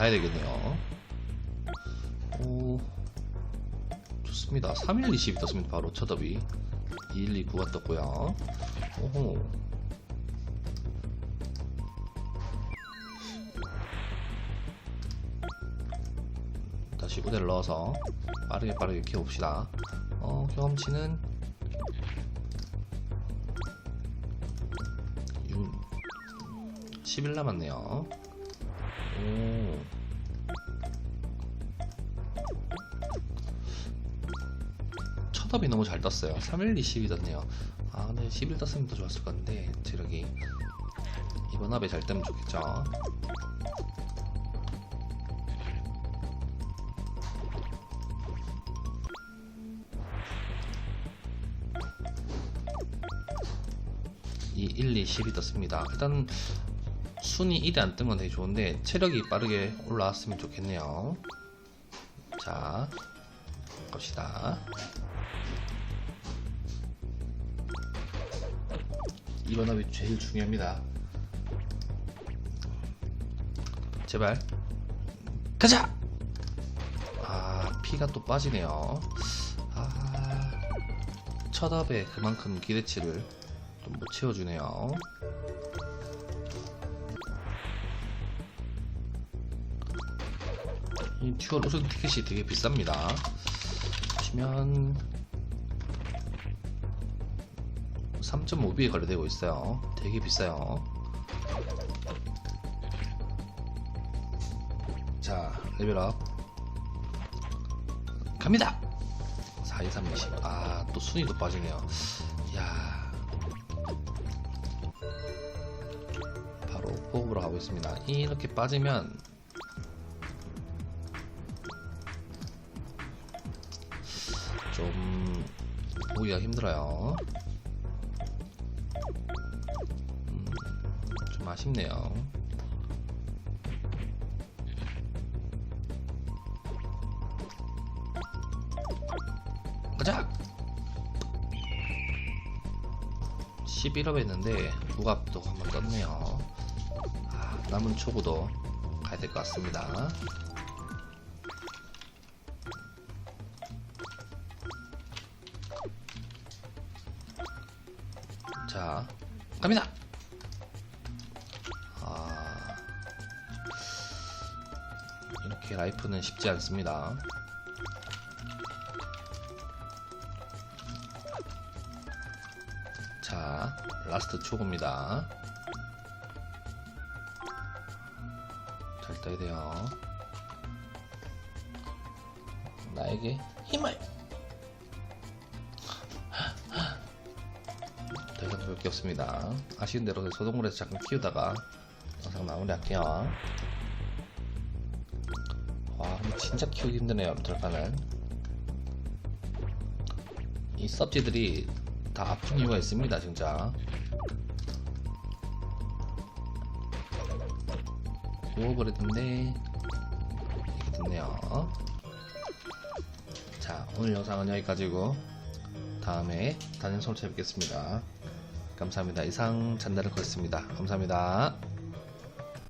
가야 되겠네요. 오, 좋습니다. 3일 20이 떴습니다. 바로 첫 업이. 2, 1, 2, 9가 떴고요. 오호. 다시 우대를 넣어서 빠르게 빠르게 키워봅시다. 어, 경험치는 6, 10일 남았네요. 오. 첫 업이 너무 잘 떴어요. 3일 20이 떴네요. 아, 근데 10일 떴으면 더 좋았을 건데, 체력이. 이번 업에 잘 뜨면 좋겠죠. 이 1, 2, 10이 떴습니다. 일단 순위 1이 안뜬건 되게 좋은데 체력이 빠르게 올라왔으면 좋겠네요. 자, 갑시다. 이번 업이 제일 중요합니다. 제발 가자. 아 피가 또 빠지네요. 아, 첫 업에 그만큼 기대치를 좀 못 채워주네요. 이 듀얼 우승 티켓이 되게 비쌉니다. 보시면 3.5비에 거래되고 있어요. 되게 비싸요. 자, 레벨업. 갑니다! 4, 2, 3, 20. 아, 또 순위도 빠지네요. 이야. 바로 호흡으로 가고 있습니다. 이렇게 빠지면 좀 보기가 힘들어요. 음, 좀 아쉽네요. 가자! 11업 했는데 부갑도 한번 떴네요. 아, 남은 초구도 가야 될 것 같습니다. 자, 갑니다! 아, 이렇게 라이프는 쉽지 않습니다. 자, 라스트 초구입니다. 잘 떠야 돼요. 나에게 힘을! 볼게 없습니다. 아쉬운 대로 소동물에서 잠깐 키우다가 영상 마무리할게요. 와, 근데 진짜 키우기 힘드네요, 들어가는. 이 섭지들이 다 아픈 이유가 있습니다, 진짜. 구워을 했는데, 이렇게 됐네요. 자, 오늘 영상은 여기까지고, 다음에 단연소를 찾아뵙겠습니다. 감사합니다. 이상 잔다를 걸었습니다. 감사합니다.